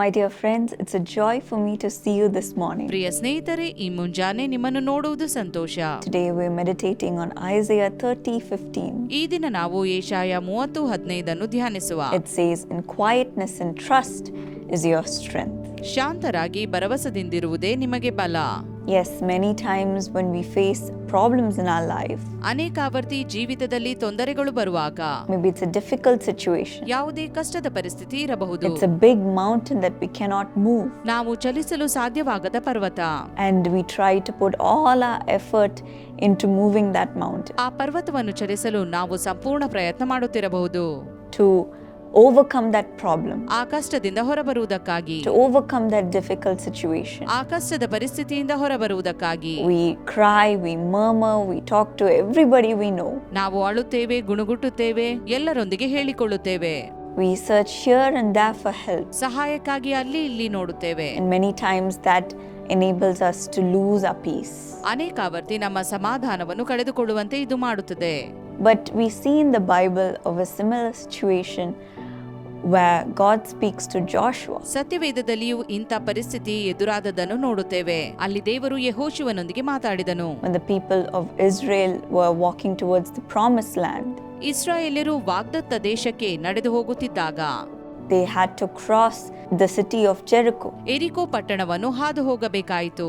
My dear friends it's a joy for me to see you this morning ಪ್ರಿಯ ಸ್ನೇಹಿತರೆ ಈ ಮುಂಜಾನೆ ನಿಮ್ಮನ್ನು ನೋಡುವುದು ಸಂತೋಷ. Today we are meditating on Isaiah 30:15 ಈ ದಿನ ನಾವು ಏಷಾಯ 30:15 ಅನ್ನು ಧ್ಯಾನಿಸುವ. It says in quietness and trust is your strength ಶಾಂತರಾಗಿ ಭರವಸದಿಂದಿರುವುದೇ ನಿಮಗೆ ಬಲ. Yes, many times when we face problems in our life, ಅನೇಕಾವರ್ತಿ ಜೀವಿತದಲ್ಲಿ ತೊಂದರೆಗಳು ಬರುವಾಗ maybe it's a difficult situation, ಯಾವುದೇ ಕಷ್ಟದ ಪರಿಸ್ಥಿತಿ ಇರಬಹುದು it's a big mountain that we cannot move. ನಾವು ಚಲಿಸಲು ಸಾಧ್ಯವಾಗದ ಪರ್ವತ And we try to put all our effort into moving that mountain ಆ ಪರ್ವತವನ್ನು ಚಲಿಸಲು ನಾವು ಸಂಪೂರ್ಣ ಪ್ರಯತ್ನ ಮಾಡುತ್ತಿರಬಹುದು to overcome that problem, ಆ ಕಷ್ಟದಿಂದ ಹೊರಬರುವುದಕ್ಕಾಗಿ to overcome that difficult situation. ಆ ಕಷ್ಟದ ಪರಿಸ್ಥಿತಿಯಿಂದ ಹೊರಬರುವುದಕ್ಕಾಗಿ We cry, we murmur, we talk to everybody we know. ನಾವು ಅಳುತ್ತೇವೆ ಗುಣಗುಟ್ಟುತ್ತೇವೆ ಎಲ್ಲರೊಂದಿಗೆ ಹೇಳಿಕೊಳ್ಳುತ್ತೇವೆ We search here and there for help. ಸಹಾಯಕ್ಕಾಗಿ ಅಲ್ಲಿ ಇಲ್ಲಿ ನೋಡುತ್ತೇವೆ And many times that enables us to lose our peace. ಅನೇಕಾವರ್ತಿ ನಮ್ಮ ಸಮಾಧಾನವನ್ನು ಕಳೆದುಕೊಳ್ಳುವಂತೆ ಇದು ಮಾಡುತ್ತದೆ But we see in the Bible of a similar situation where God speaks to Joshua. ಸತ್ಯವೇದದಲ್ಲಿಯೂ ಇಂಥ ಪರಿಸ್ಥಿತಿ ಎದುರಾದದನ್ನು ನೋಡುತ್ತೇವೆ ಅಲ್ಲಿ ದೇವರು ಯಹೋಶುವನೊಂದಿಗೆ ಮಾತಾಡಿದನು When the people of Israel were walking towards the promised land, ಇಸ್ರಾಯೇಲರು ವಾಗ್ದತ್ತ ದೇಶಕ್ಕೆ ನಡೆದು ಹೋಗುತ್ತಿದ್ದಾಗ they had to cross the city of Jericho. ಎರಿಕೋ ಪಟ್ಟಣವನ್ನು ಹಾದು ಹೋಗಬೇಕಾಯಿತು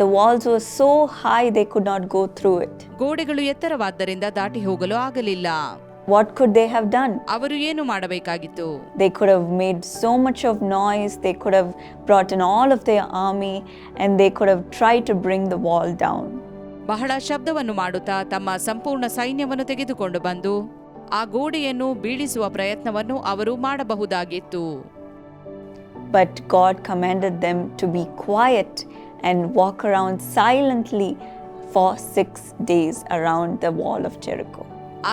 the walls were so high they could not go through it. ಗೋಡೆಗಳು ಎತ್ತರವಾದ್ದರಿಂದ ದಾಟಿ ಹೋಗಲು ಆಗಲಿಲ್ಲ What could they have done? ಅವರು ಏನು ಮಾಡಬೇಕಾಗಿತ್ತು They could have made so much of noise, they could have brought in all of their army, and they could have tried to bring the wall down. ಬಹಳ ಶಬ್ದವನ್ನು ಮಾಡುತ್ತಾ ತಮ್ಮ ಸಂಪೂರ್ಣ ಸೈನ್ಯವನ್ನು ತೆಗೆದುಕೊಂಡು ಬಂದು ಆ ಗೋಡೆಯನ್ನು ಬೀಳಿಸುವ ಪ್ರಯತ್ನವನ್ನು ಅವರು ಮಾಡಬಹುದಾಗಿತ್ತು But God commanded them to be quiet and walk around silently for six days around the wall of Jericho.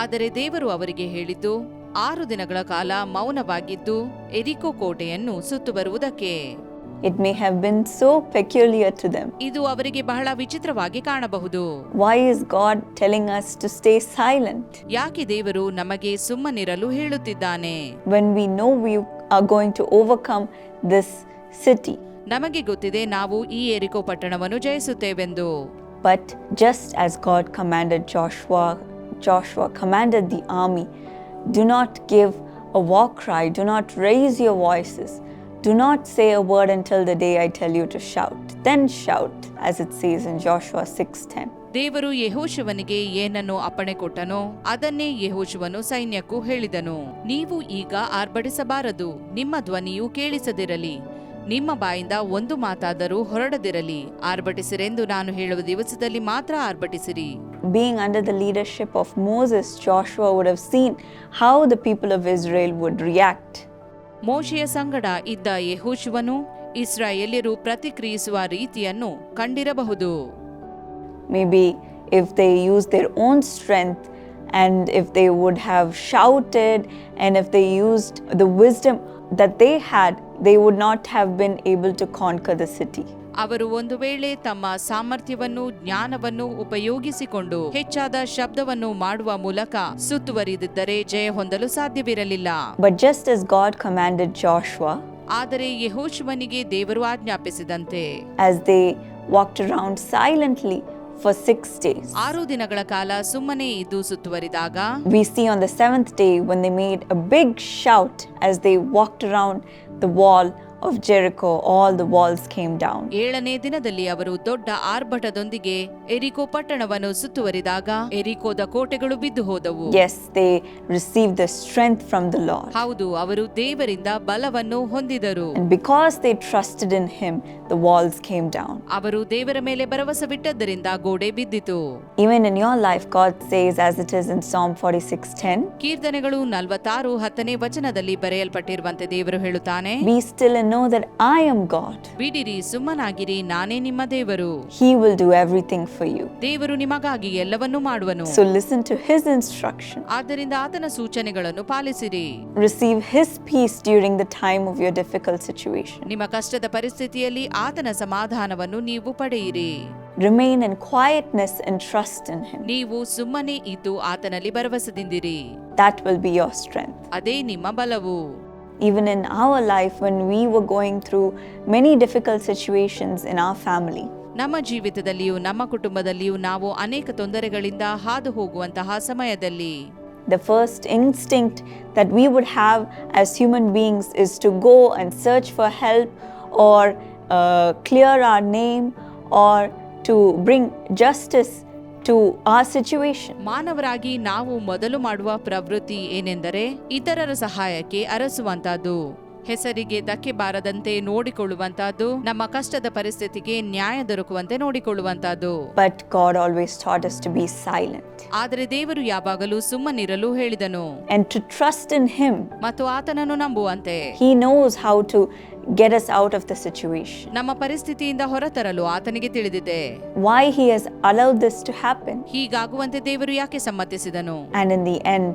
ಆದರೆ ದೇವರು ಅವರಿಗೆ ಹೇಳಿದ್ದು ಆರು ದಿನಗಳ ಕಾಲ ಮೌನವಾಗಿದ್ದು ಎರಿಕೋ ಕೋಟೆಯನ್ನು ಸುತ್ತು ಬರುವುದಕ್ಕೆ It may have been so peculiar to them. ಇದು ಅವರಿಗೆ ಬಹಳ ವಿಚಿತ್ರವಾಗಿ ಕಾಣಬಹುದು Why is God telling us to stay silent ಯಾಕೆ ದೇವರು ನಮಗೆ ಸುಮ್ಮನಿರಲು ಹೇಳುತ್ತಿದ್ದಾನೆ when we know we are going to overcome this city? ನಮಗೆ ಗೊತ್ತಿದೆ ನಾವು ಈ ಏರಿಕೋ ಪಟ್ಟಣವನ್ನು ಜಯಿಸುತ್ತೇವೆಂದು But just as God commanded Joshua, Joshua commanded the army, do not give a war cry, do not raise your voices, do not say a word until the day I tell you to shout. Then shout, as it says in Joshua 6:10. ದೇವರು ಯಹೋಶುವನಿಗೆ ಏನನ್ನು ಅಪ್ಪಣೆ ಕೊಟ್ಟನೋ ಅದನ್ನೇ ಯಹೋಶುವನು ಸೈನ್ಯಕ್ಕೂ ಹೇಳಿದನು ನೀವು ಈಗ ಆರ್ಭಟಿಸಬಾರದು ನಿಮ್ಮ ಧ್ವನಿಯು ಕೇಳಿಸದಿರಲಿ ನಿಮ್ಮ ಬಾಯಿಂದ ಒಂದು ಮಾತಾದರೂ ಹೊರಡದಿರಲಿ ಆರ್ಭಟಿಸಿರೆಂದು ನಾನು ಹೇಳುವ ದಿವಸದಲ್ಲಿ ಮಾತ್ರ ಆರ್ಭಟಿಸಿರಿ Being under the leadership of Moses, Joshua would have seen how the people of Israel would react. ಮೋಶೆಯ ಸಂಗಡ ಇದ್ದ ಯೆಹೋಶುವನು ಇಸ್ರಾಯೇಲ್ಯರು ಪ್ರತಿಕ್ರಿಯಿಸುವ ರೀತಿಯನ್ನು ಕಂಡಿರಬಹುದು Maybe if they used their own strength and if they would have shouted and if they used the wisdom that they had, they would not have been able to conquer the city. ಅವರು ಒಂದು ವೇಳೆ ತಮ್ಮ ಸಾಮರ್ಥ್ಯವನ್ನು ಜ್ಞಾನವನ್ನು ಉಪಯೋಗಿಸಿಕೊಂಡು ಹೆಚ್ಚಾದ ಶಬ್ದವನ್ನು ಮಾಡುವ ಮೂಲಕ ಸುತ್ತುವರಿದಿದ್ದರೆ ಜಯ ಹೊಂದಲು ಸಾಧ್ಯವಿರಲಿಲ್ಲ But just as God commanded Joshua, ಆದರೆ ಯೆಹೋಶುವನಿಗೆ ದೇವರು ಆಜ್ಞಾಪಿಸಿದಂತೆ as they walked around silently for six days, ಆರು ದಿನಗಳ ಕಾಲ ಸುಮ್ಮನೆ ಇದ್ದು ಸುತ್ತುವರಿದಾಗ we see on the seventh day when they made a big shout as they walked around the wall of Jericho, all the walls came down. ಏಳನೇ ದಿನದಲ್ಲಿ ಅವರು ದೊಡ್ಡ ಆರ್ಭಟದೊಂದಿಗೆ ಎರಿಕೋ ಪಟ್ಟಣವನ್ನು ಸುತ್ತುವರಿದಾಗ ಎರಿಕೋದ ಕೋಟೆಗಳು ಬಿದ್ದು ಹೋದವು Yes, they received the strength from the Lord. ಹೌದು ಅವರು ದೇವರಿಂದ ಬಲವನ್ನು ಹೊಂದಿದರು And because they trusted in Him, the walls came down. ಅವರು ದೇವರ ಮೇಲೆ ಭರವಸೆ ಬಿಟ್ಟದ್ದರಿಂದ ಗೋಡೆ ಬಿದ್ದಿತು Even in your life, God says, as it is in Psalm 46:10, ಕೀರ್ತನೆಗಳು ನಲವತ್ತಾರು ಹತ್ತನೇ ವಚನದಲ್ಲಿ ಬರೆಯಲ್ಪಟ್ಟಿರುವಂತೆ ದೇವರು ಹೇಳುತ್ತಾನೆ Be still and know that I am God. ಬಿಡಿರಿ ಸುಮ್ಮನಾಗಿರಿ ನಾನೇ ನಿಮ್ಮ ದೇವರು He will do everything for you. ದೇವರು ನಿಮಗಾಗಿ ಎಲ್ಲವನ್ನೂ ಮಾಡುವನು So listen to His instruction. ಆದ್ದರಿಂದ ಆತನ ಸೂಚನೆಗಳನ್ನು ಪಾಲಿಸಿರಿ Receive His peace during the time of your difficult situation. ನಿಮ್ಮ ಕಷ್ಟದ ಪರಿಸ್ಥಿತಿಯಲ್ಲಿ ಆತನ ಸಮಾಧಾನವನ್ನು ನೀವು ಪಡೆಯಿರಿ Remain in quietness and trust in Him. ನೀವು ಸುಮ್ಮನೆ ಇದ್ದು ಆತನಲ್ಲಿ ಭರವಸೆದಿಂದಿರಿ That will be your strength. ಅದೇ ನಿಮ್ಮ ಬಲವು even in our life when we were going through many difficult situations in our family. ನಮ್ಮ ಜೀವಿತದಲ್ಲಿಯೂ ನಮ್ಮ ಕುಟುಂಬದಲ್ಲಿಯೂ ನಾವು ಅನೇಕ ತೊಂದರೆಗಳಿಂದ ಹಾದು ಹೋಗುವಂತಹ ಸಮಯದಲ್ಲಿ The first instinct that we would have as human beings is to go and search for help or uh, clear our name or to bring justice to our situation. ಮಾನವರಾಗಿ ನಾವು ಮೊದಲು ಮಾಡುವ ಪ್ರವೃತ್ತಿ ಏನೆಂದರೆ ಇತರರ ಸಹಾಯಕ್ಕೆ ಅರಸುವಂತಹದ್ದು ಹೆಸರಿಗೆ ಧಕ್ಕೆ ಬಾರದಂತೆ ನೋಡಿಕೊಳ್ಳುವಂತಹದ್ದು ನಮ್ಮ ಕಷ್ಟದ ಪರಿಸ್ಥಿತಿಗೆ ನ್ಯಾಯ ದೊರಕುವಂತೆ ನೋಡಿಕೊಳ್ಳುವಂತಹದ್ದು but God always taught us to be silent ಆದರೆ ದೇವರು ಯಾವಾಗಲೂ ಸುಮ್ಮನಿರಲು ಹೇಳಿದನು. And to trust in him ಮತ್ತು ಆತನನ್ನು ನಂಬುವಂತೆ. He knows how to get us out of the situation. ನಮ್ಮ ಪರಿಸ್ಥಿತಿಯಿಂದ ಹೊರತರಲು ಆತನಿಗೆ ತಿಳಿದಿದೆ Why He has allowed this to happen. ಹೀಗಾಗುವಂತೆ ದೇವರು ಯಾಕೆ ಸಮ್ಮತಿಸಿದನು And in the end,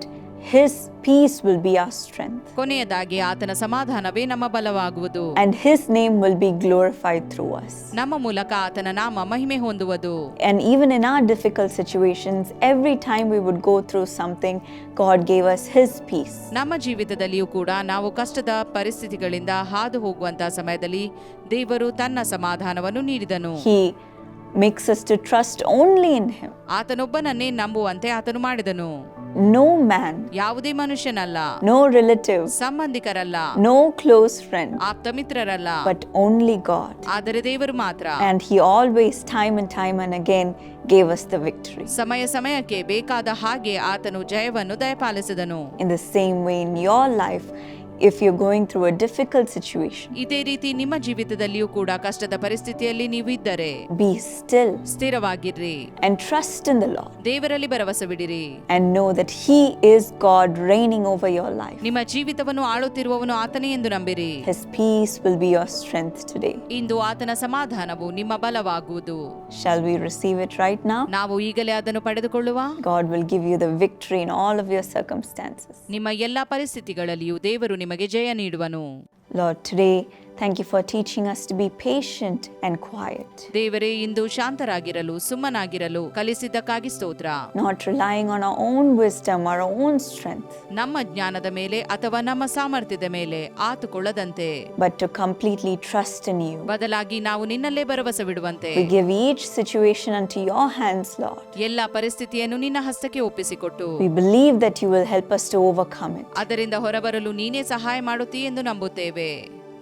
His peace will be our strength. ಕೊನೆಯದಾಗಿ ಆತನ ಸಮಾಧಾನವೇ ನಮ್ಮ ಬಲವಾಗುವುದು. And his name will be glorified through us ನಮ್ಮ ಮೂಲಕ ಆತನ ನಾಮ ಮಹಿಮೆ ಹೊಂದುವುದು. And even in our difficult situations every time we would go through something God gave us his peace ನಮ್ಮ ಜೀವಿತದಲ್ಲಿಯೂ ಕೂಡ ನಾವು ಕಷ್ಟದ ಪರಿಸ್ಥಿತಿಗಳಿಂದ ಹಾದು ಹೋಗುವಂತಹ ಸಮಯದಲ್ಲಿ ದೇವರು ತನ್ನ ಸಮಾಧಾನವನ್ನು ನೀಡಿದನು. He makes us to trust only in Him. ಆತನೊಬ್ಬನನ್ನೇ ನಂಬುವಂತೆ ಆತನು ಮಾಡಿದನು. No man, ಯಾವುದೇ ಮನುಷ್ಯನಲ್ಲ no relative, ಸಂಬಂಧಿಕರಲ್ಲ no close friend, ಆಪ್ತ ಮಿತ್ರರಲ್ಲ but only God. ಆದರೆ ದೇವರು ಮಾತ್ರ And He always, time and time and again, gave us the victory. ಸಮಯ ಸಮಯಕ್ಕೆ ಬೇಕಾದ ಹಾಗೆ ಆತನು ಜಯವನ್ನು ದಯಪಾಲಿಸಿದನು In the same way, in your life, if you're going through a difficult situation, ಇದೇ ರೀತಿ ನಿಮ್ಮ ಜೀವಿತದಲ್ಲಿಯೂ ಕೂಡ ಕಷ್ಟದ ಪರಿಸ್ಥಿತಿಯಲ್ಲಿ ನೀವು ಇದ್ದರೆ be still ಸ್ಥಿರವಾಗಿರ್ರಿ and trust in the Lord ದೇವರಲ್ಲಿ ಭರವಸೆ ಬಿಡಿರಿ and know that He is God reigning over your life. ನಿಮ್ಮ ಜೀವಿತವನ್ನು ಆಳುತ್ತಿರುವವನು ಆತನೇ ಎಂದು ನಂಬಿರಿ His peace will be your strength today. ಇಂದು ಆತನ ಸಮಾಧಾನವು ನಿಮ್ಮ ಬಲವಾಗುವುದು Shall we receive it right now? ನಾವು ಈಗಲೇ ಅದನ್ನು ಪಡೆದುಕೊಳ್ಳುವ God will give you the victory in all of your circumstances. ನಿಮ್ಮ ಎಲ್ಲಾ ಪರಿಸ್ಥಿತಿಗಳಲ್ಲಿಯೂ ದೇವರು ನಿಮಗೆ ಜಯ ನೀಡುವನು. Lord today, thank you for teaching us to be patient and quiet, ದೇವರೇ ಇಂದು ಶಾಂತರಾಗಿರಲು ಸುಮ್ಮನಾಗಿರಲು ಕಲಿಸಿದ್ದಕ್ಕಾಗಿ ಸ್ತೋತ್ರ not relying on our own wisdom, our own strength, ನಮ್ಮ ಜ್ಞಾನದ ಮೇಲೆ ಅಥವಾ ನಮ್ಮ ಸಾಮರ್ಥ್ಯದ ಮೇಲೆ ಆತುಕೊಳ್ಳದಂತೆ but to completely trust in you. ಬದಲಾಗಿ ನಾವು ನಿನ್ನಲ್ಲೇ ಭರವಸೆ ಬಿಡುವಂತೆ We give each situation unto your hands, Lord. ಎಲ್ಲ ಪರಿಸ್ಥಿತಿಯನ್ನು ನಿನ್ನ ಹಸ್ತಕ್ಕೆ ಒಪ್ಪಿಸಿಕೊಟ್ಟು We believe that you will help us to overcome it. ಅದರಿಂದ ಹೊರಬರಲು ನೀನೇ ಸಹಾಯ ಮಾಡುತ್ತೀ ಎಂದು ನಂಬುತ್ತೇವೆ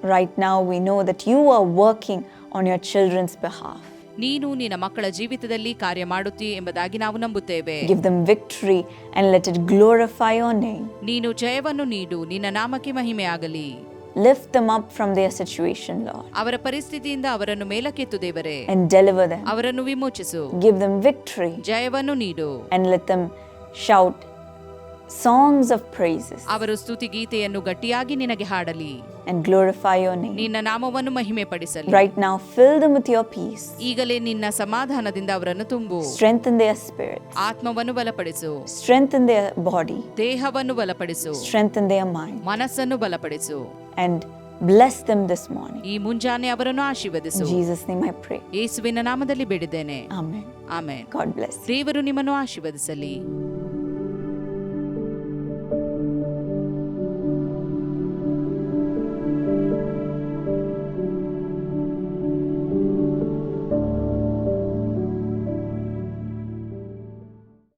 Right now, we know that you are working on your children's behalf. ನೀನು ನಿನ್ನ ಮಕ್ಕಳ ಜೀವಿತದಲ್ಲಿ ಕಾರ್ಯ ಮಾಡುತ್ತೀ ಎಂಬುದಾಗಿ ನಾವು ನಂಬುತ್ತೇವೆ Give them victory and let it glorify your name. ನೀನು ಜಯವನ್ನು ನೀಡು ನಿನ್ನ ನಾಮಕ್ಕೆ ಮಹಿಮೆಯಾಗಲಿ Lift them up from their situation, Lord, ಅವರ ಪರಿಸ್ಥಿತಿಯಿಂದ ಅವರನ್ನು ಮೇಲಕ್ಕೆತ್ತು ದೇವರೇ and deliver them. ಅವರನ್ನು ವಿಮೋಚಿಸು Give them victory ಜಯವನ್ನು ನೀಡು and let them shout songs of praises ಅವರು ಸ್ತುತಿ ಗೀತೆಯನ್ನು ಗಟ್ಟಿಯಾಗಿ ನಿನಗೆ ಹಾಡಲಿ and glorify your name. ನಿನ್ನ ನಾಮವನ್ನು ಮಹಿಮೆ ಪಡಿಸಲಿ Right now, fill them with your peace, ಈಗಲೇ ನಿನ್ನ ಸಮಾಧಾನದಿಂದ ಅವರನ್ನು ತುಂಬು strengthen their spirit, ಆತ್ಮವನ್ನು ಬಲಪಡಿಸು strengthen their body, ದೇಹವನ್ನು ಬಲಪಡಿಸು strengthen their mind, ಮನಸ್ಸನ್ನು ಬಲಪಡಿಸು and bless them this morning. ಈ ಮುಂಜಾನೆ ಅವರನ್ನು ಆಶೀರ್ವದಿಸು Jesus' name I pray. ಯೇಸುವಿನ ನಾಮದಲ್ಲಿ ಬೇಡಿದ್ದೇನೆ Amen. amen God bless. you. ದೇವರು ನಿಮ್ಮನ್ನು ಆಶೀರ್ವದಿಸಲಿ